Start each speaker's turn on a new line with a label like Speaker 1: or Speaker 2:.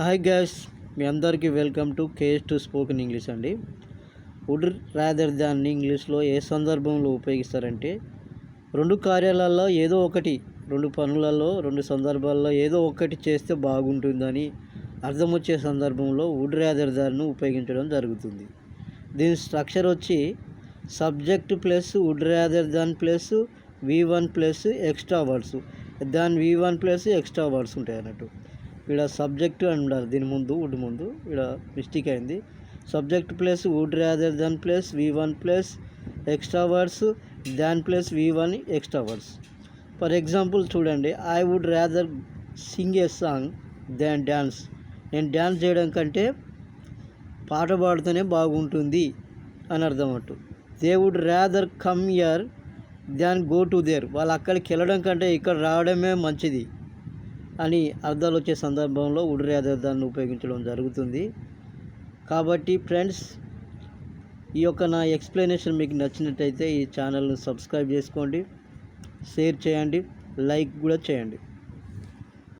Speaker 1: Hi guys మీ అందరికీ welcome to KS to spoken English అండి. వుడ్ రాదర్ దాన్ని ఇంగ్లీష్లో ఏ సందర్భంలో ఉపయోగిస్తారంటే రెండు కార్యాలలో ఏదో ఒకటి రెండు పనులలో రెండు సందర్భాల్లో ఏదో ఒకటి చేస్తే బాగుంటుందని అర్థం వచ్చే సందర్భంలో వుడ్ రాదర్ దాన్ని ఉపయోగించడం జరుగుతుంది. దీని స్ట్రక్చర్ వచ్చి subject plus would rather than plus V one plus extra words దాని V one plus extra words ఉంటాయి అన్నట్టు ఇక్కడ సబ్జెక్ట్ అని ఉండాలి. దీని ముందు వుడ్ ముందు ఇక్కడ మిస్టేక్ అయింది. Subject plus would rather than plus V one plus extra words than plus V one extra words. For example చూడండి I would rather sing a song than dance నేను డ్యాన్స్ చేయడం కంటే పాట పాడితేనే బాగుంటుంది అని అర్థం అటు. They would rather come here than go to there. వాళ్ళు అక్కడికి వెళ్ళడం కంటే ఇక్కడ రావడమే మంచిది. అని అర్థాలు వచ్చే సందర్భంలో వుడ్ దాన్ని ఉపయోగించడం జరుగుతుంది. కాబట్టి ఫ్రెండ్స్ ఈ యొక్క నా ఎక్స్ప్లెనేషన్ మీకు నచ్చినట్టయితే ఈ ఛానల్ను సబ్స్క్రైబ్ చేసుకోండి షేర్ చేయండి లైక్ కూడా చేయండి.